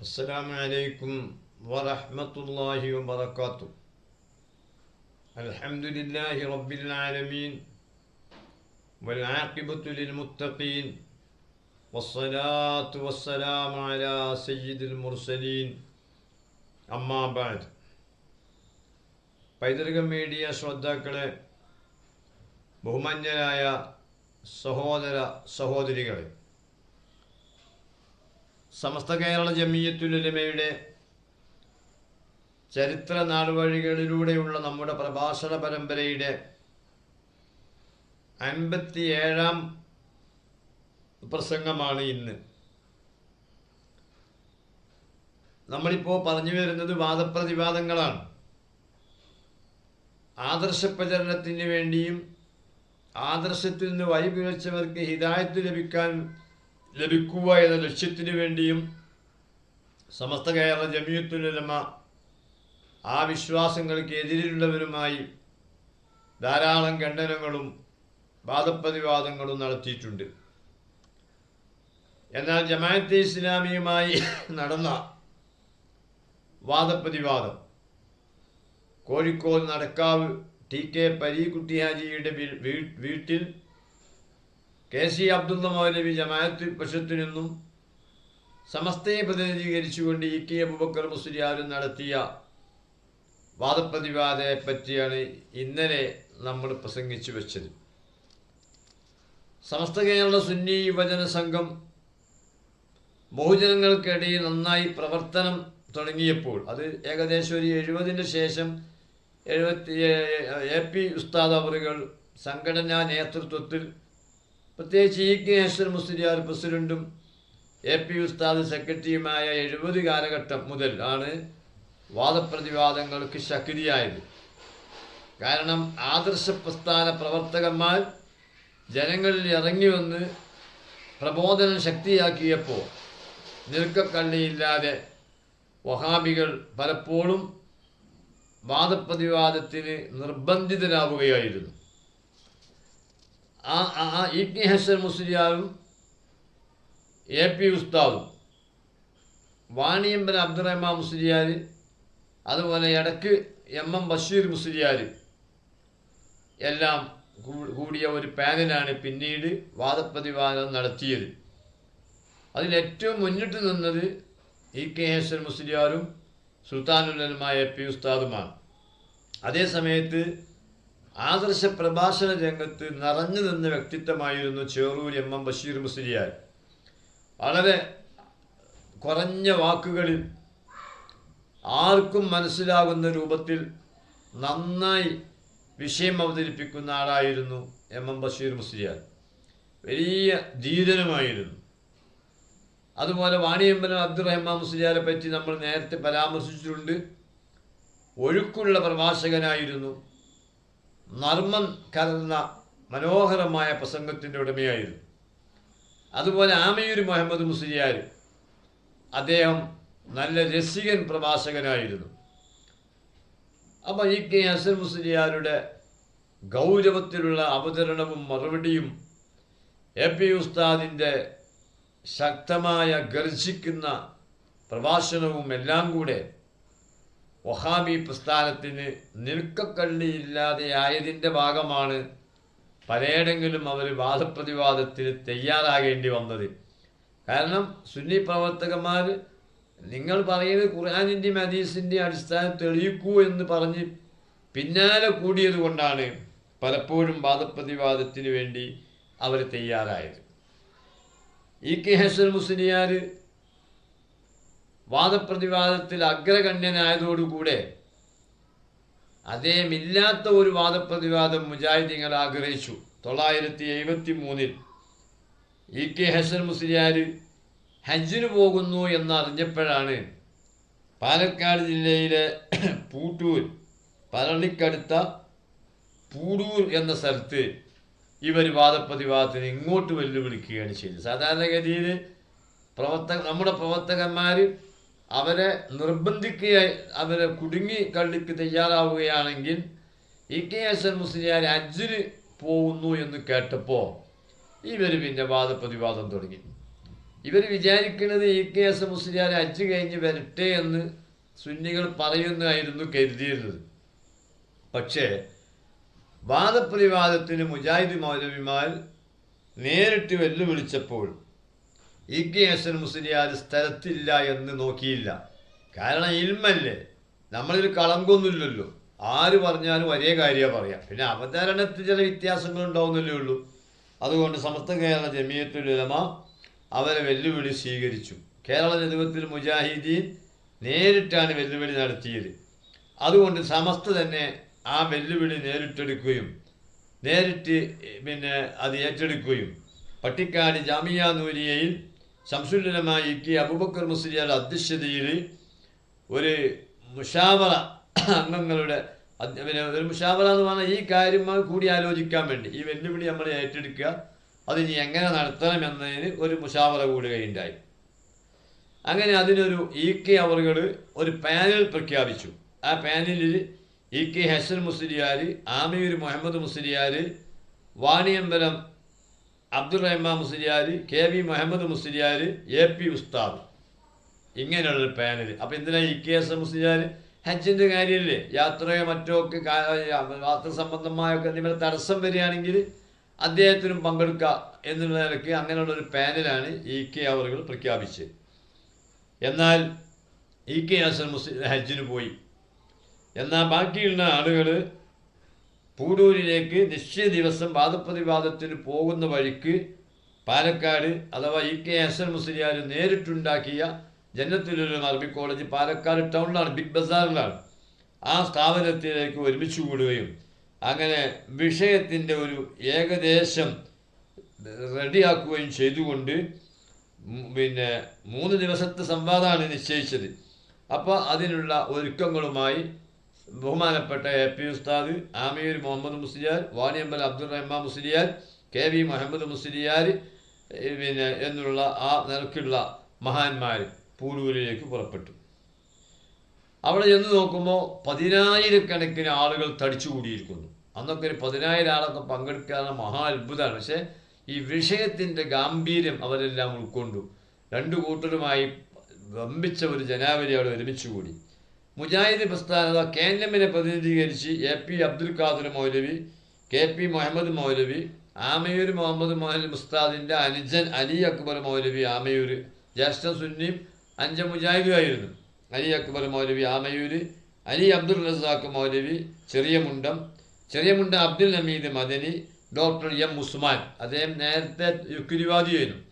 السلام عليكم ورحمة الله وبركاته الحمد لله رب العالمين والعاقبة للمتقين والصلاة والسلام على سيد المرسلين أما بعد പൈതൃക മീഡിയ ശ്രോതാക്കളെ ബഹുമാന്യരായ സഹോദര സഹോദരികളെ സമസ്ത കേരള ജമീയത്തുലമയുടെ ചരിത്ര നാടുവഴികളിലൂടെയുള്ള നമ്മുടെ പ്രഭാഷണ പരമ്പരയുടെ അൻപത്തിയേഴാം പ്രസംഗമാണ് ഇന്ന്. നമ്മളിപ്പോൾ പറഞ്ഞു വരുന്നത് വാദപ്രതിവാദങ്ങളാണ്. ആദർശ പ്രചരണത്തിന് വേണ്ടിയും ആദർശത്തിൽ നിന്ന് വഴി വഴിപിഴച്ചവർക്ക് ഹിതായത്ത് ലഭിക്കാൻ ലഭിക്കുക എന്ന ലക്ഷ്യത്തിനു വേണ്ടിയും സമസ്ത കേരള ജമിയത്തുലമ ആ വിശ്വാസങ്ങൾക്ക് എതിരിലുള്ളവരുമായി ധാരാളം ഖണ്ഡനങ്ങളും വാദപ്രതിവാദങ്ങളും നടത്തിയിട്ടുണ്ട്. എന്നാൽ ജമാഅത്തെ ഇസ്ലാമിയുമായി നടന്ന വാദപ്രതിവാദം കോഴിക്കോട് നടക്കാവ് ടി കെ വീ- വീട്ടിൽ കെ സി അബ്ദുള്ള മൗലവി ജമാഅത്ത് പക്ഷത്തു നിന്നും സമസ്തയെ പ്രതിനിധീകരിച്ചുകൊണ്ട് ഇ കെ അബുബക്കർ മുസ്ലിയാരും നടത്തിയ വാദപ്രതിവാദത്തെ പറ്റിയാണ് ഇന്നലെ നമ്മൾ പ്രസംഗിച്ചു വെച്ചത്. സമസ്ത കേരള സുന്നി യുവജന സംഘം ബഹുജനങ്ങൾക്കിടയിൽ നന്നായി പ്രവർത്തനം തുടങ്ങിയപ്പോൾ അത് ഏകദേശം ഒരു എഴുപതിന് ശേഷം എഴുപത്തി എ പി ഉസ്താദ് അവറുകൾ സംഘടനാ നേതൃത്വത്തിൽ പ്രത്യേകിച്ച് ഇ കെ ഹസൻ മുസ്ലിയാർ പ്രസിഡന്റും എ പി ഉസ്താദ് സെക്രട്ടറിയുമായ എഴുപത് കാലഘട്ടം മുതൽ ആണ് വാദപ്രതിവാദങ്ങൾക്ക് ശക്തിയായത്. കാരണം ആദർശ പ്രസ്ഥാന പ്രവർത്തകന്മാർ ജനങ്ങളിൽ ഇറങ്ങി വന്ന് പ്രബോധനം ശക്തിയാക്കിയപ്പോൾ നിൽക്കക്കള്ളിയില്ലാതെ വഹാബികൾ പലപ്പോഴും വാദപ്രതിവാദത്തിന് നിർബന്ധിതരാവുകയായിരുന്നു ആ ആ- ആ ഇ കെ ഹസൻ മുസ്ലിയാരും എ പി ഉസ്താദും വാണിയമ്പൻ അബ്ദുറഹ്മാൻ മുസ്ലിയാർ അതുപോലെ ഇടയ്ക്ക് എം എം ബഷീർ മുസ്ലിയാർ എല്ലാം കൂടിയ ഒരു പാനലാണ് പിന്നീട് വാദപ്രതിവാദം നടത്തിയത്. അതിലേറ്റവും മുന്നിട്ട് നിന്നത് ഇ കെ ഹസൻ മുസ്ലിയാരും സുൽത്താനുല്ലനുമായ പി ഉസ്താദുമാണ്. അതേ സമയത്ത് ആദർശ പ്രഭാഷണ രംഗത്ത് നിറഞ്ഞു നിന്ന വ്യക്തിത്വമായിരുന്നു ചേറൂർ എം എം ബഷീർ മുസ്ലിയാർ. വളരെ കുറഞ്ഞ വാക്കുകളിൽ ആർക്കും മനസ്സിലാകുന്ന രൂപത്തിൽ നന്നായി വിഷയം അവതരിപ്പിക്കുന്ന ആളായിരുന്നു എം എം ബഷീർ മുസ്ലിയാർ. വലിയ ധീരനുമായിരുന്നു. അതുപോലെ വാണിയമ്പലം അബ്ദുറഹ്മാൻ മുസ്ലിയാരെ പറ്റി നമ്മൾ നേരത്തെ പരാമർശിച്ചിട്ടുണ്ട്. ഒഴുക്കുള്ള പ്രഭാഷകനായിരുന്നു. നർമ്മം കലർന്ന മനോഹരമായ പ്രസംഗത്തിന്റെ ഉടമയായിരുന്നു. അതുപോലെ ആമയൂർ മുഹമ്മദ് മുസ്ലിയാർ അദ്ദേഹം നല്ല രസികൻ പ്രഭാഷകനായിരുന്നു. അപ്പോൾ ഈ കെ ഹസൻ മുസ്ലിയാരുടെ ഗൗരവത്തിലുള്ള അവതരണവും മറുപടിയും എ പി ഉസ്താദിന്റെ ശക്തമായ ഗർജിക്കുന്ന പ്രഭാഷണവും എല്ലാം കൂടെ വഹാബി പ്രസ്ഥാനത്തിന് നിൽക്കക്കള്ളിയില്ലാതെയായതിന്റെ ഭാഗമാണ് പലയിടങ്ങളിലും അവർ വാദപ്രതിവാദത്തിന് തയ്യാറാകേണ്ടി വന്നത്. കാരണം സുന്നി പ്രവർത്തകന്മാർ നിങ്ങൾ പറയുന്നത് ഖുർആാനിന്റെയും ഹദീസിന്റെയും അടിസ്ഥാനം തെളിയിക്കൂ എന്ന് പറഞ്ഞ് പിന്നാലെ കൂടിയത് കൊണ്ടാണ് പലപ്പോഴും വാദപ്രതിവാദത്തിന് വേണ്ടി അവർ തയ്യാറായത്. ഇ കെ ഹസൻ മുസ്ലിയാർ വാദപ്രതിവാദത്തിൽ അഗ്രഗണ്യനായതോടുകൂടെ അദ്ദേഹമില്ലാത്ത ഒരു വാദപ്രതിവാദം മുജാഹിദീങ്ങൾ ആഗ്രഹിച്ചു. തൊള്ളായിരത്തി എഴുപത്തി മൂന്നിൽ ഇ കെ ഹസൻ മുസ്ലിയാർ ഹജ്ജിന് പോകുന്നു എന്നറിഞ്ഞപ്പോഴാണ് പാലക്കാട് ജില്ലയിലെ പൂട്ടൂർ പരളിക്കടുത്ത പൂടൂർ എന്ന സ്ഥലത്ത് ഇവർ വാദപ്രതിവാദത്തിന് ഇങ്ങോട്ട് വെല്ലുവിളിക്കുകയാണ് ചെയ്തത്. സാധാരണഗതിയിൽ പ്രവർത്തക നമ്മുടെ പ്രവർത്തകന്മാർ അവരെ നിർബന്ധിക്കുക അവരെ കുടുങ്ങി കള്ളിക്ക് തയ്യാറാവുകയാണെങ്കിൽ E K S N Musliyar അജിന് പോകുന്നു എന്ന് കേട്ടപ്പോൾ ഇവർ പിന്നെ വാദപ്രതിവാദം തുടങ്ങി. ഇവർ വിചാരിക്കുന്നത് ഇ കെ എസ് മുസ്ലിയാർ അജ്ജ് കഴിഞ്ഞ് വരട്ടെ എന്ന് സുന്നികൾ പറയുന്നതായിരുന്നു കരുതിയിരുന്നത്. പക്ഷേ വാദപ്രതിവാദത്തിന് മുജാഹിദ് മൗലവിമാർ നേരിട്ട് വെല്ലുവിളിച്ചപ്പോൾ ഇ കെ മുസ്ലിയാർ സ്ഥലത്തില്ല എന്ന് നോക്കിയില്ല. കാരണം ഇൽമല്ലേ? നമ്മളിൽ കളങ്കൊന്നുമില്ലല്ലോ ആര് പറഞ്ഞാലും ഒരേ കാര്യമാണ് പറയാം. പിന്നെ അവതരണത്തിൽ ചില വ്യത്യാസങ്ങൾ ഉണ്ടാവുന്നല്ലേ ഉള്ളൂ. അതുകൊണ്ട് സമസ്ത കേരള ജമീയത്തുലമ അവരെ വെല്ലുവിളി സ്വീകരിച്ചു. കേരള ജനത്തിൽ മുജാഹിദീൻ നേരിട്ടാണ് വെല്ലുവിളി നടത്തിയത്. അതുകൊണ്ട് സമസ്ത തന്നെ ആ വെല്ലുവിളി നേരിട്ടെടുക്കുകയും നേരിട്ട് പിന്നെ അത് ഏറ്റെടുക്കുകയും. പട്ടിക്കാട് ജാമിയ നൂരിയയിൽ ശംസുല്ലമായി കെ അബുബക്കർ മുസ്ലിയാരുടെ അധ്യക്ഷതയിൽ ഒരു മുഷാവറ അംഗങ്ങളുടെ പിന്നെ ഒരു മുഷാവറ എന്ന് പറഞ്ഞാൽ ഈ കാര്യം കൂടി ആലോചിക്കാൻ വേണ്ടി. ഈ വെല്ലുവിളി നമ്മൾ ഏറ്റെടുക്കുക. അത് ഇനി എങ്ങനെ നടത്തണം എന്നതിന് ഒരു മുഷാവറ കൂടുകയുണ്ടായി അങ്ങനെ അതിനൊരു ഇ കെ അവറുകൾ ഒരു പാനൽ പ്രഖ്യാപിച്ചു. ആ പാനലിൽ E K Hasan Musliyar Aamiyur Muhammad Musliyar Vaniyambalam Abdurahman Musliyar K V Muhammad Musliyar A P ഉസ്താദ്. ഇങ്ങനെയുള്ളൊരു പാനൽ അപ്പം എന്തിനാ ഇ കെ എസ് മുസ്ലിയാർ ഹജ്ജിന്റെ കാര്യമില്ലേ യാത്രയോ മറ്റോ ഒക്കെ യാത്ര സംബന്ധമായൊക്കെ എന്തെങ്കിലും തടസ്സം വരികയാണെങ്കിൽ അദ്ദേഹത്തിനും പങ്കെടുക്കുക എന്നുള്ള നിലയ്ക്ക് അങ്ങനെയുള്ളൊരു പാനലാണ് ഇ കെ അവറുകൾ പ്രഖ്യാപിച്ചത്. എന്നാൽ ഇ കെ ഹസൻ മുസ്ലിം ഹജ്ജിന് പോയി. എന്നാൽ ബാക്കിയുള്ള ആളുകൾ പൂടൂരിലേക്ക് നിശ്ചയ ദിവസം വാദപ്രതിവാദത്തിന് പോകുന്ന വഴിക്ക് പാലക്കാട് അഥവാ ഇ കെ ഹസൻ മുസ്ലിയാർ നേരിട്ടുണ്ടാക്കിയ ജന്നത്തുലൂർ അറബി കോളേജ് പാലക്കാട് ടൗണിലാണ് ബിഗ് ബസാറിലാണ് ആ സ്ഥാപനത്തിലേക്ക് ഒരുമിച്ച് കൂടുകയും അങ്ങനെ വിഷയത്തിന്റെ ഒരു ഏകദേശം റെഡിയാക്കുകയും ചെയ്തുകൊണ്ട് പിന്നെ മൂന്ന് ദിവസത്തെ സംവാദമാണ് നിശ്ചയിച്ചത്. അപ്പോൾ അതിനുള്ള ഒരുക്കങ്ങളുമായി ബഹുമാനപ്പെട്ട എ പി ഉസ്താദ് ആമീർ മുഹമ്മദ് മുസ്ലിയാർ വാണിയമ്പൽ അബ്ദുറഹ്മാൻ മുസ്ലിയാർ കെ വി മുഹമ്മദ് മുസ്ലിയാർ പിന്നെ എന്നുള്ള ആ നിലക്കുള്ള മഹാന്മാർ പൂരൂരിലേക്ക് പുറപ്പെട്ടു. അവിടെ ചെന്ന് നോക്കുമ്പോൾ പതിനായിരക്കണക്കിന് ആളുകൾ തടിച്ചുകൂടിയിരിക്കുന്നു. അന്നൊക്കെ ഒരു പതിനായിരം ആളൊക്കെ പങ്കെടുക്കാനുള്ള മഹാ അത്ഭുതമാണ് പക്ഷേ ഈ വിഷയത്തിന്റെ ഗാംഭീര്യം അവരെല്ലാം ഉൾക്കൊണ്ടു. രണ്ടു കൂട്ടരുമായി വമ്പിച്ച ഒരു ജനാവലി അവിടെ ഒരുമിച്ച് കൂടി മുജാഹിദ് പ്രസ്ഥാനത കെ എൻ എമ്മിനെ പ്രതിനിധീകരിച്ച് A P Abdul Khader Maulavi K P Muhammad Maulavi Amayur Muhammad Maulavi മുസ്താദിന്റെ അനുജൻ അലി അക്ബർ മൗലവി ആമയൂർ ജ്യേഷ്ഠ സുന്നിയും അഞ്ച മുജാഹിദുമായിരുന്നു അലി അക്ബർ മൗലവി ആമയൂർ അലി അബ്ദുൽ റസാഖ് മൗലവി ചെറിയ മുണ്ടം ചെറിയ മുണ്ടം അബ്ദുൽ ഹമീദ് മദനി ഡോക്ടർ എം ഉസ്മാൻ. അദ്ദേഹം നേരത്തെ യുക്തിവാദിയായിരുന്നു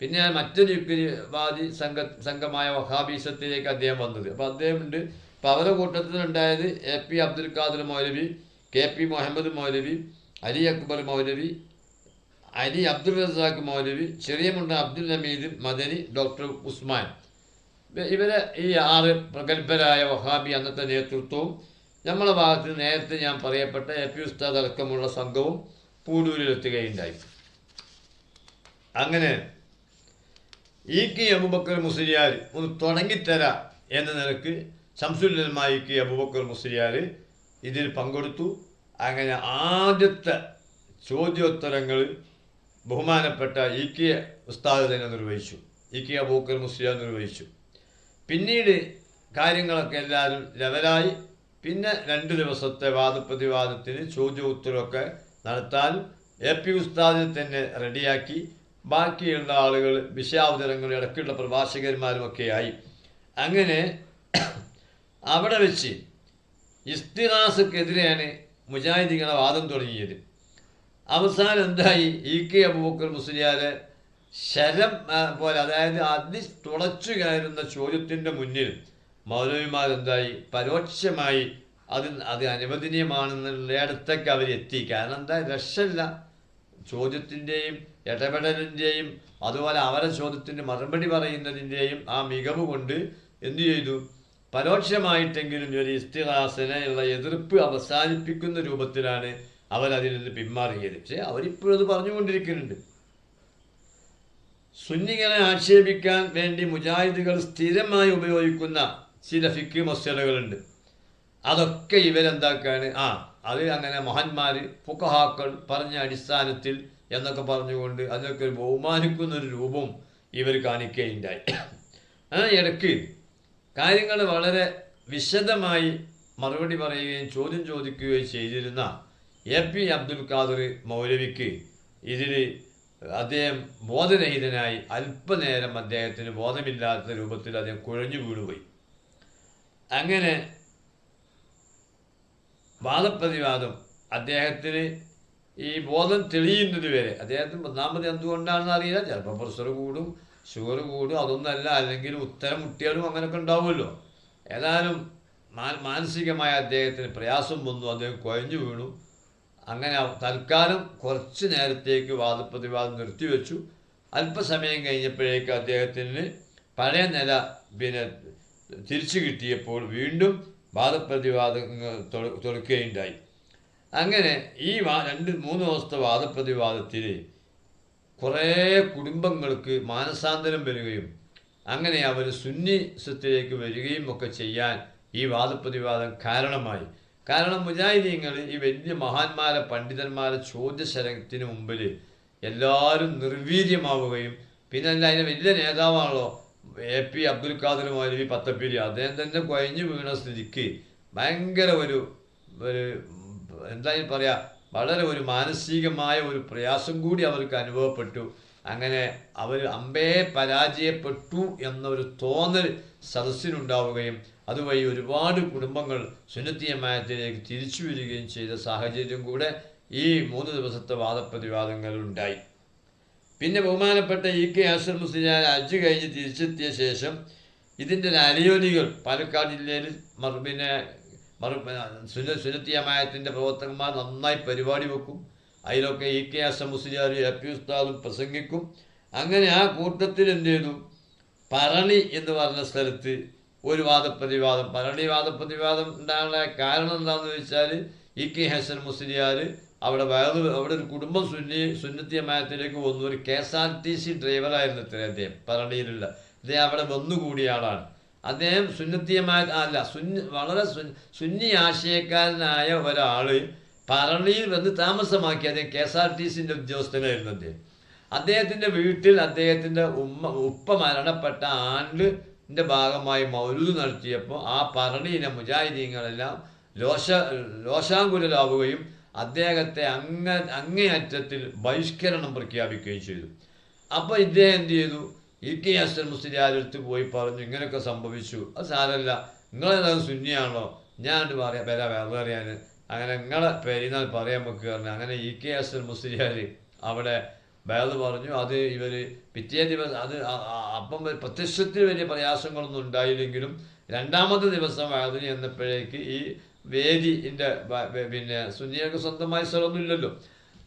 പിന്നെ മറ്റൊരു യുക്തിവാദി സംഘ സംഘമായ വഹാബീസത്തിലേക്ക് അദ്ദേഹം വന്നത്. അപ്പോൾ അദ്ദേഹം ഉണ്ട് അപ്പോൾ അവരുടെ കൂട്ടത്തിലുണ്ടായത് A P Abdul Khader Maulavi K P Muhammad Maulavi Ali Akbar Maulavi Ali Abdul Razak Maulavi Cheriya Munda Abdul Hameed Madani doctor Usman. ഇവരെ ഈ ആറ് പ്രഗത്ഭരായ വഹാബി അന്നത്തെ നേതൃത്വവും നമ്മളെ ഭാഗത്ത് നേരത്തെ ഞാൻ പറയപ്പെട്ട എ പി ഉസ്താദ് അടക്കമുള്ള സംഘവും പൂടൂരിലെത്തുകയുണ്ടായി അങ്ങനെ ഇ കെ അബുബക്കർ മുസ്ലിയാർ ഒന്ന് തുടങ്ങിത്തരാ എന്ന നിലയ്ക്ക് ശംസുല്ലന്മായ ഇ കെ അബുബക്കർ മുസ്ലിയാർ ഇതിൽ പങ്കെടുത്തു. അങ്ങനെ ആദ്യത്തെ ചോദ്യോത്തരങ്ങൾ ബഹുമാനപ്പെട്ട ഇ കെ ഉസ്താദ് തന്നെ നിർവഹിച്ചു. ഇ കെ അബൂക്കർ മുസ്ലിയാർ നിർവഹിച്ചു. പിന്നീട് കാര്യങ്ങളൊക്കെ എല്ലാവരും ലെവലായി. പിന്നെ രണ്ട് ദിവസത്തെ വാദപ്രതിവാദത്തിന് ചോദ്യോത്തരമൊക്കെ നടത്താൻ എ പി ഉസ്താദിനെ തന്നെ റെഡിയാക്കി. ബാക്കിയുള്ള ആളുകൾ വിഷയാവതരങ്ങൾ ഇടയ്ക്കുള്ള പ്രഭാഷകന്മാരുമൊക്കെയായി അങ്ങനെ അവിടെ വെച്ച് ഇസ്തിഹാസക്കെതിരെയാണ് മുജാഹിദികളെ വാദം തുടങ്ങിയത്. അവസാനം എന്തായി? ഇ കെ അബൂബക്കർ മുസ്ലിയാരെ ശരം പോലെ അതായത് അതി തുളച്ചു കയറുന്ന ചോദ്യത്തിന്റെ മുന്നിൽ മൗലവിമാരെന്തായി പരോക്ഷമായി അത് അത് അനുവദനീയമാണെന്നുള്ളയിടത്തേക്ക് അവരെത്തി കാരണം എന്താ? രക്ഷല്ല ചോദ്യത്തിന്റെയും ഇടപെടലിന്റെയും അതുപോലെ അവരെ ചോദ്യത്തിന് മറുപടി പറയുന്നതിന്റെയും ആ മികവ് കൊണ്ട് എന്തു ചെയ്തു? പരോക്ഷമായിട്ടെങ്കിലും ഒരു ഇസ്തിഹാസനെയുള്ള എതിർപ്പ് അവസാനിപ്പിക്കുന്ന രൂപത്തിലാണ് അവരതിൽ നിന്ന് പിന്മാറിയത്. പക്ഷേ അവരിപ്പോഴും അത് പറഞ്ഞുകൊണ്ടിരിക്കുന്നുണ്ട്. സുന്നികളെ ആക്ഷേപിക്കാൻ വേണ്ടി മുജാഹിദുകൾ സ്ഥിരമായി ഉപയോഗിക്കുന്ന ചില ഫിക്ക് മസ്യലകളുണ്ട് അതൊക്കെ ഇവരെന്താക്കാണ്? ആ അത് അങ്ങനെ മഹാന്മാർ ഫുക്കഹാക്കൾ പറഞ്ഞ അടിസ്ഥാനത്തിൽ എന്നൊക്കെ പറഞ്ഞുകൊണ്ട് അതിനൊക്കെ ഒരു ബഹുമാനിക്കുന്ന ഒരു രൂപം ഇവർ കാണിക്കുകയുണ്ടായി. ഇടയ്ക്ക് കാര്യങ്ങൾ വളരെ വിശദമായി മറുപടി പറയുകയും ചോദ്യം ചോദിക്കുകയും ചെയ്തിരുന്ന എ പി അബ്ദുൽ ഖാദർ മൗലവിക്ക് ഇതിൽ അദ്ദേഹം ബോധരഹിതനായി അല്പനേരം അദ്ദേഹത്തിന് ബോധമില്ലാത്ത രൂപത്തിൽ അദ്ദേഹം കുഴഞ്ഞു വീണുപോയി. അങ്ങനെ വാദപ്രതിവാദം അദ്ദേഹത്തിന് ഈ ബോധം തെളിയുന്നത് വരെ അദ്ദേഹത്തിന് ഒന്നാമത് എന്തുകൊണ്ടാണെന്ന് അറിയില്ല ചിലപ്പോൾ പ്രഷർ കൂടും ഷുഗർ കൂടും അതൊന്നല്ല. അല്ലെങ്കിൽ ഉത്തരം മുട്ടിയാലും അങ്ങനെയൊക്കെ ഉണ്ടാവുമല്ലോ. ഏതായാലും മാനസികമായ അദ്ദേഹത്തിന് പ്രയാസം വന്നു. അദ്ദേഹം കുഴഞ്ഞു വീണു. അങ്ങനെ തൽക്കാലം കുറച്ച് നേരത്തേക്ക് വാദപ്രതിവാദം നിർത്തിവെച്ചു. അല്പസമയം കഴിഞ്ഞപ്പോഴേക്ക് അദ്ദേഹത്തിന് പഴയ നില പിന്നെ തിരിച്ചു കിട്ടിയപ്പോൾ വീണ്ടും വാദപ്രതിവാദങ്ങൾ തൊട- തുടക്കുകയുണ്ടായി. അങ്ങനെ ഈ രണ്ട് മൂന്ന് ദിവസത്തെ വാദപ്രതിവാദത്തിൽ കുറേ കുടുംബങ്ങൾക്ക് മാനസാന്തരം വരികയും അങ്ങനെ അവർ സുന്നി സുന്നിസത്തിലേക്ക് വരികയും ഒക്കെ ചെയ്യാൻ ഈ വാദപ്രതിവാദം കാരണമായി. കാരണം മുജാഹിദീങ്ങൾ ഈ വലിയ മഹാന്മാരെ പണ്ഡിതന്മാരെ ചോദ്യശരത്തിന് മുമ്പിൽ എല്ലാവരും നിർവീര്യമാവുകയും പിന്നെ അല്ല അതിന് വലിയ നേതാവാണല്ലോ എ പി അബ്ദുൽ ഖാദർ മൗലവി പത്തപ്പിരി. അദ്ദേഹം തന്നെ കുഴഞ്ഞു വീണ സ്ഥിതിക്ക് ഭയങ്കര ഒരു ഒരു എന്താ പറയാ വളരെ ഒരു മാനസികമായ ഒരു പ്രയാസം കൂടി അവർക്ക് അനുഭവപ്പെട്ടു. അങ്ങനെ അവർ അമ്പേ പരാജയപ്പെട്ടു എന്നൊരു തോന്നൽ സദസ്സിനുണ്ടാവുകയും അതുവഴി ഒരുപാട് കുടുംബങ്ങൾ സുന്നത്തിയമായത്തിലേക്ക് തിരിച്ചു വരികയും ചെയ്ത സാഹചര്യം കൂടെ ഈ മൂന്ന് ദിവസത്തെ വാദപ്രതിവാദങ്ങളുണ്ടായി പിന്നെ ബഹുമാനപ്പെട്ട ഇ കെ അസർ മുസ്ലിയാർ അജ്ജ് കഴിഞ്ഞ് തിരിച്ചെത്തിയ ശേഷം ഇതിന്റെ അലയോലികൾ പാലക്കാട് ജില്ലയിൽ മർബിനെ സുനത്തിയമായത്തിന്റെ പ്രവർത്തകന്മാർ നന്നായി പരിപാടി വെക്കും. അതിലൊക്കെ E K Azhar Musliyar A P ഉസ്താദും പ്രസംഗിക്കും. അങ്ങനെ ആ കൂട്ടത്തിൽ എന്ത് ചെയ്തു? പറണി എന്ന് പറഞ്ഞ സ്ഥലത്ത് ഒരു വാദപ്രതിവാദം. പറണി വാദപ്രതിവാദം ഉണ്ടാകാനുള്ള കാരണം എന്താണെന്ന് വെച്ചാൽ ഇ കെ ഹസൻ മുസ്ലിയാർ അവിടെ വേറെ അവിടെ ഒരു കുടുംബം സുന്നി സുന്നത്തിയമായത്തിലേക്ക് വന്നു. ഒരു K S R T C ഡ്രൈവറായിരുന്നു ഇത്ര അദ്ദേഹം പറണിയിലുള്ള അദ്ദേഹം അവിടെ വന്നുകൂടിയ ആളാണ്. അദ്ദേഹം സുന്നത്തിയമായ അല്ല സുന്നി വളരെ സുന്നി ആശയക്കാരനായ ഒരാൾ പറളിയിൽ വന്ന് താമസമാക്കി അദ്ദേഹം കെ എസ് ആർ ടി സിന്റെ ഉദ്യോഗസ്ഥനായിരുന്നു അദ്ദേഹം. അദ്ദേഹത്തിന്റെ വീട്ടിൽ അദ്ദേഹത്തിന്റെ ഉമ്മ ഉപ്പ മരണപ്പെട്ട ആണ്ടിന്റെ ഭാഗമായി മൗലൂദ് നടത്തിയപ്പോൾ ആ പറളിയിലെ മുജാഹിദീങ്ങളെല്ലാം ലോശ ലോശാങ്കുലാവുകയും അദ്ദേഹത്തെ അങ്ങ അങ്ങേയറ്റത്തിൽ ബഹിഷ്കരണം പ്രഖ്യാപിക്കുകയും ചെയ്തു. അപ്പോൾ ഇദ്ദേഹം എന്ത് ചെയ്തു? ഇ കെ അസൻ മുസ്ലിയാരടുത്ത് പോയി പറഞ്ഞു ഇങ്ങനെയൊക്കെ സംഭവിച്ചു. അത് സാരമല്ല നിങ്ങളെന്താ സുന്നിയാണല്ലോ. ഞാൻ പറയാം പേര വേറെ അറിയാൻ അങ്ങനെ നിങ്ങളെ പെരുന്നാൾ പറയാൻ നമുക്ക് പറഞ്ഞു അങ്ങനെ ഇ കെ അസൻ മുസ്ലിയാർ അവിടെ വേറെ പറഞ്ഞു അത് ഇവർ പിറ്റേ ദിവസം അത് അപ്പം പ്രത്യക്ഷത്തിൽ വലിയ പ്രയാസങ്ങളൊന്നും ഉണ്ടായില്ലെങ്കിലും രണ്ടാമത്തെ ദിവസം വേദന എന്നപ്പോഴേക്ക് ഈ വേദിന്റെ പിന്നെ സുന്നിയൊക്കെ സ്വന്തമായി സ്ഥലമൊന്നുമില്ലല്ലോ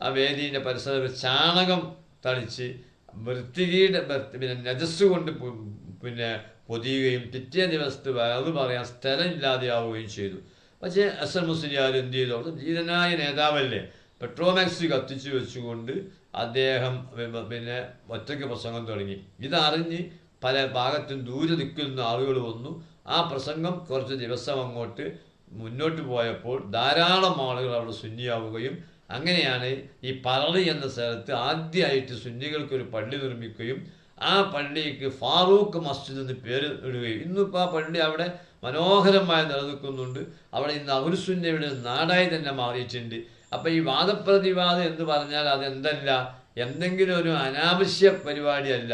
ആ വേദീന്റെ പരിസരം ചാണകം തളിച്ച് വൃത്തികീടെ വൃത്തി- പിന്നെ നജസ് കൊണ്ട് പിന്നെ പൊതിയുകയും പിറ്റേ ദിവസത്തെ വേറെ പറയാൻ സ്ഥലമില്ലാതെയാവുകയും ചെയ്തു. പക്ഷേ എസ് എൻ മുസ്ലിയാർ എന്ത് ചെയ്തു? അവിടെ ധീരനായ നേതാവല്ലേ പെട്രോമാക്സ് കത്തിച്ചു വെച്ചുകൊണ്ട് അദ്ദേഹം പിന്നെ ഒറ്റയ്ക്ക് പ്രസംഗം തുടങ്ങി. ഇതറിഞ്ഞ് പല ഭാഗത്തും ദൂരെ നിൽക്കുന്ന ആളുകൾ വന്നു. ആ പ്രസംഗം കുറച്ച് ദിവസം അങ്ങോട്ട് മുന്നോട്ട് പോയപ്പോൾ ധാരാളം ആളുകൾ അവിടെ സുന്നിയാവുകയും അങ്ങനെയാണ് ഈ പറളി എന്ന സ്ഥലത്ത് ആദ്യമായിട്ട് സുന്നികൾക്കൊരു പള്ളി നിർമ്മിക്കുകയും ആ പള്ളിക്ക് ഫാറൂഖ് മസ്ജിദ് എന്ന് പേര് ഇടുകയും. ഇന്നിപ്പോൾ ആ പള്ളി അവിടെ മനോഹരമായി നിലനിൽക്കുന്നുണ്ട്. അവിടെ ഇന്ന് അവർ സുന്നയുടെ നാടായി തന്നെ മാറിയിട്ടുണ്ട്. അപ്പോൾ ഈ വാദപ്രതിവാദം എന്ന് പറഞ്ഞാൽ അതെന്തല്ല? എന്തെങ്കിലും ഒരു അനാവശ്യ പരിപാടിയല്ല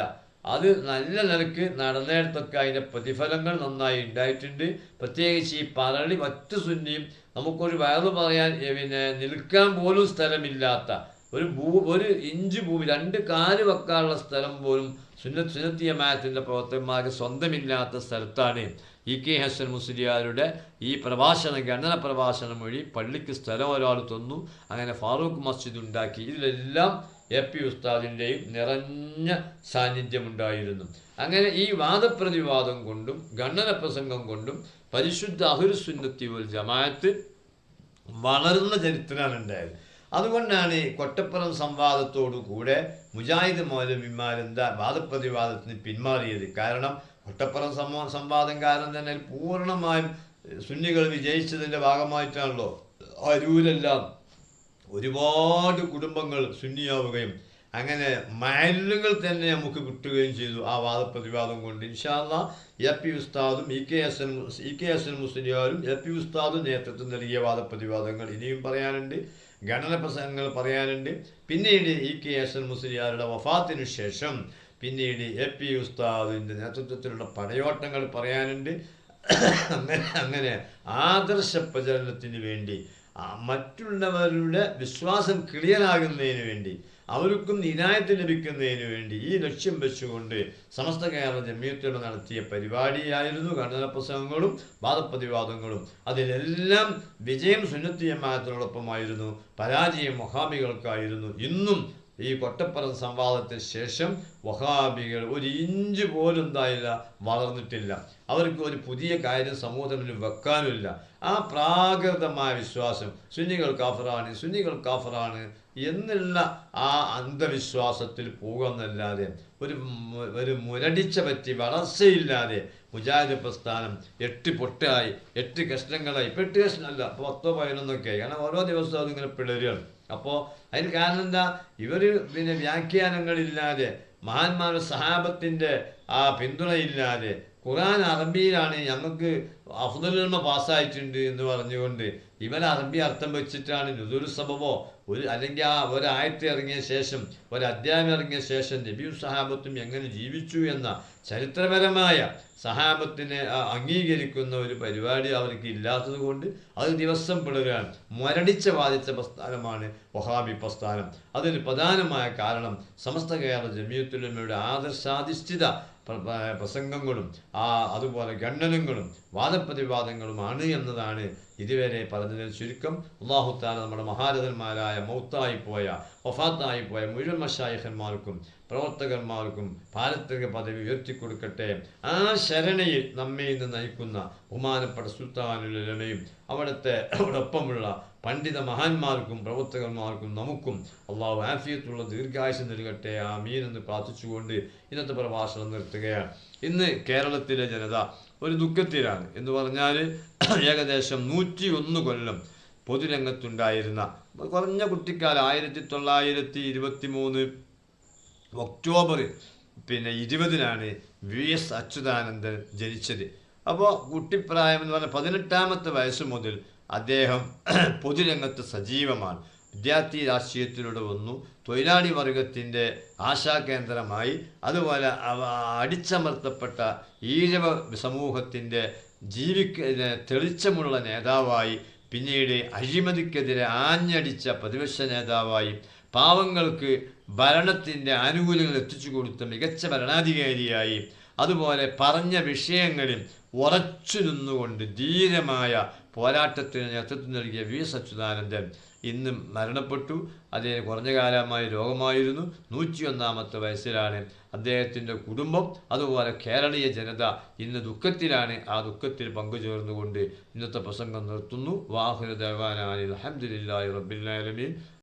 അത് നല്ല നിലയ്ക്ക് നടന്നിടത്തൊക്കെ അതിന്റെ പ്രതിഫലങ്ങൾ നന്നായി ഉണ്ടായിട്ടുണ്ട്. പ്രത്യേകിച്ച് ഈ പറളി മറ്റ് സുന്നിയും നമുക്കൊരു വയറ് പറയാൻ പിന്നെ നിൽക്കാൻ പോലും സ്ഥലമില്ലാത്ത ഒരു ഭൂ ഒരു ഇഞ്ച് ഭൂമി രണ്ട് കാൽ വെക്കാനുള്ള സ്ഥലം പോലും സുന്ന സുന്നത്തിയമായത്തിന്റെ പ്രവർത്തകന്മാർക്ക് സ്വന്തമില്ലാത്ത സ്ഥലത്താണ് ഇ കെ ഹസൻ മുസ്ലിയാരുടെ ഈ പ്രഭാഷണം ഖണ്ഡന പ്രഭാഷണം വഴി പള്ളിക്ക് സ്ഥലം ഒരാൾ തന്നു. അങ്ങനെ ഫാറൂഖ് മസ്ജിദ് ഉണ്ടാക്കി. ഇതിലെല്ലാം എ പി ഉസ്താദിന്റെയും നിറഞ്ഞ സാന്നിധ്യമുണ്ടായിരുന്നു. അങ്ങനെ ഈ വാദപ്രതിവാദം കൊണ്ടും ഖണ്ഡന പ്രസംഗം കൊണ്ടും പരിശുദ്ധ അഹുരുസുന്നത്തി ഒരു ജമാഅത്ത് വളർന്ന ചരിത്രമാണ് ഉണ്ടായത്. അതുകൊണ്ടാണ് കൊട്ടപ്പുറം സംവാദത്തോടു കൂടെ മുജാഹിദ് മൗലവിമാരെന്താ വാദപ്രതിവാദത്തിന് പിന്മാറിയത്. കാരണം കൊട്ടപ്പുറം സംവാ സംവാദം കാരണം തന്നെ പൂർണമായും സുന്നികൾ വിജയിച്ചതിന്റെ ഭാഗമായിട്ടാണല്ലോ അരൂരെല്ലാം ഒരുപാട് കുടുംബങ്ങൾ സുന്നിയാവുകയും അങ്ങനെ മൈലുകൾ തന്നെ നമുക്ക് കിട്ടുകയും ചെയ്തു ആ വാദപ്രതിവാദം കൊണ്ട്. ഇൻഷാല്ല എ പി ഉസ്താദും E K S N E K S N മുസ്ലിയാരും A P ഉസ്താദും നേതൃത്വം നൽകിയ വാദപ്രതിവാദങ്ങൾ ഇനിയും പറയാനുണ്ട് ഗണന പ്രസംഗങ്ങൾ പറയാനുണ്ട്. പിന്നീട് ഇ കെ എസ് എൻ മുസ്ലിയാരുടെ വഫാത്തിനു ശേഷം പിന്നീട് എ പി ഉസ്താദിന്റെ നേതൃത്വത്തിലുള്ള പടയോട്ടങ്ങൾ പറയാനുണ്ട്. അങ്ങനെ അങ്ങനെ ആദർശ പ്രചരണത്തിന് വേണ്ടി മറ്റുള്ളവരുടെ വിശ്വാസം ക്ലിയറാകുന്നതിന് വേണ്ടി അവർക്കും നിരായത്ത് ലഭിക്കുന്നതിന് വേണ്ടി ഈ ലക്ഷ്യം വെച്ചുകൊണ്ട് സമസ്ത കേരള ജമ്മിയത്തോട് നടത്തിയ പരിപാടിയായിരുന്നു ഖണ്ഡന പ്രസംഗങ്ങളും വാദപ്രതിവാദങ്ങളും. അതിലെല്ലാം വിജയം സുന്നത്തി ജമാഅത്തിനോടൊപ്പമായിരുന്നു പരാജയം മൊഹാബികൾക്കായിരുന്നു ഇന്നും ഈ കൊട്ടപ്പുറം സംവാദത്തിന് ശേഷം വഹാബികൾ ഒരു ഇഞ്ച് പോലും എന്തായില്ല വളർന്നിട്ടില്ല. അവർക്ക് ഒരു പുതിയ കാര്യം സമൂഹത്തിൽ മുന്നിൽ വെക്കാനുമില്ല. ആ പ്രാകൃതമായ വിശ്വാസം സുന്നികൾ കാഫറാണ് സുന്നികൾ കാഫറാണ് എന്നുള്ള ആ അന്ധവിശ്വാസത്തിൽ പോകുന്നല്ലാതെ ഒരു ഒരു മുരടിച്ച പറ്റി വളർച്ചയില്ലാതെ മുജാഹിദ് പ്രസ്ഥാനം എട്ട് പൊട്ടായി എട്ട് കഷ്ണങ്ങളായി. ഇപ്പം എട്ട് കഷ്ണമല്ല പത്തോ പതിനൊന്നൊക്കെ കാരണം ഓരോ ദിവസവും അതിങ്ങനെ പിളരുകയാണ്. അപ്പോൾ അതിന് കാരണം എന്താ? ഇവർ പിന്നെ വ്യാഖ്യാനങ്ങളില്ലാതെ മഹാന്മാരുടെ സഹാബത്തിന്റെ ആ പിന്തുണയില്ലാതെ ഖുറാൻ അറബിയിലാണ്. ഞങ്ങൾക്ക് അഫ്ദുൽമ പാസ്സായിട്ടുണ്ട് എന്ന് പറഞ്ഞുകൊണ്ട് ഇവൻ അറബി അർത്ഥം വെച്ചിട്ടാണ് നുദുരു സബബോ ഒരു അല്ലെങ്കിൽ ആ ഒരായത്ത് ഇറങ്ങിയ ശേഷം ഒരധ്യായം ഇറങ്ങിയ ശേഷം നബിയും സഹാബത്തും എങ്ങനെ ജീവിച്ചു എന്ന ചരിത്രപരമായ സഹാബത്തിനെ അംഗീകരിക്കുന്ന ഒരു പരിപാടി അവർക്ക് ഇല്ലാത്തത് കൊണ്ട് അത് ദിവസം പിളരുകയാണ് മുരടിച്ച ബാധിച്ച പ്രസ്ഥാനമാണ് വഹാബി പ്രസ്ഥാനം. അതിന് പ്രധാനമായ കാരണം സമസ്ത കേരള ജമിയത്തുലമയുടെ ആദർശാധിഷ്ഠിത പ്രസംഗങ്ങളും ആ അതുപോലെ ഖണ്ഡനങ്ങളും വാദപ്രതിവാദങ്ങളുമാണ് എന്നതാണ് ഇതുവരെ പറഞ്ഞതിൽ ചുരുക്കം. അള്ളാഹുത്താല നമ്മുടെ മഹാരഥന്മാരായ മൗത്തായി പോയ വഫാത്തായി പോയ മുഴുവൻ മഷായിഹന്മാർക്കും പ്രവർത്തകന്മാർക്കും പാരത്രിക പദവി ഉയർത്തിക്കൊടുക്കട്ടെ. ആ ശരണയിൽ നമ്മെ ഇന്ന് നയിക്കുന്ന ബഹുമാനപ്പെട്ട സുൽത്താനുലമയും അവിടുത്തെ അവിടൊപ്പമുള്ള പണ്ഡിത മഹാന്മാർക്കും പ്രവർത്തകന്മാർക്കും നമുക്കും അള്ളാഹു ആഫിയത്തുള്ള ദീർഘായുസ് നൽകട്ടെ. ആമീൻ മീൻ എന്ന് പ്രാർത്ഥിച്ചുകൊണ്ട് ഇന്നത്തെ പ്രഭാഷണം നിർത്തുകയാണ്. ഇന്ന് കേരളത്തിലെ ജനത ഒരു ദുഃഖത്തിലാണ്. എന്ന് പറഞ്ഞാൽ ഏകദേശം നൂറ്റി ഒന്ന് കൊല്ലം പൊതുരംഗത്തുണ്ടായിരുന്ന കുറഞ്ഞ കുട്ടിക്കാലം ആയിരത്തി തൊള്ളായിരത്തി ഇരുപത്തി മൂന്ന് ഒക്ടോബർ പിന്നെ ഇരുപതിനാണ് വി എസ് അച്യുതാനന്ദൻ ജനിച്ചത്. അപ്പോൾ കുട്ടിപ്രായം എന്ന് പറഞ്ഞാൽ പതിനെട്ടാമത്തെ വയസ്സ് മുതൽ അദ്ദേഹം പൊതുരംഗത്ത് സജീവമാണ്. വിദ്യാർത്ഥി രാഷ്ട്രീയത്തിലൂടെ വന്നു. തൊഴിലാളി വർഗത്തിന്റെ ആശാകേന്ദ്രമായി. അതുപോലെ അടിച്ചമർത്തപ്പെട്ട ഈഴവ സമൂഹത്തിന്റെ ജീവിക്ക തെളിച്ചമുള്ള നേതാവായി പിന്നീട് അഴിമതിക്കെതിരെ ആഞ്ഞടിച്ച പ്രതിപക്ഷ നേതാവായി പാവങ്ങൾക്ക് ഭരണത്തിന്റെ ആനുകൂല്യങ്ങൾ എത്തിച്ചു കൊടുത്ത മികച്ച ഭരണാധികാരിയായി. അതുപോലെ പറഞ്ഞ വിഷയങ്ങളിൽ ഉറച്ചു നിന്നുകൊണ്ട് ധീരമായ പോരാട്ടത്തിന് നേതൃത്വം നൽകിയ വി എസ് ഇന്നും മരണപ്പെട്ടു. അദ്ദേഹം കുറഞ്ഞ കാലമായി രോഗമായിരുന്നു. നൂറ്റിയൊന്നാമത്തെ വയസ്സിലാണ് അദ്ദേഹത്തിന്റെ കുടുംബം അതുപോലെ കേരളീയ ജനത ഇന്ന് ദുഃഖത്തിലാണ്. ആ ദുഃഖത്തിൽ പങ്കുചേർന്നുകൊണ്ട് ഇന്നത്തെ പ്രസംഗം നിർത്തുന്നു. വാഹുര ദേവാനാനി അലഹമുല്ലാ റബ്ബിൻ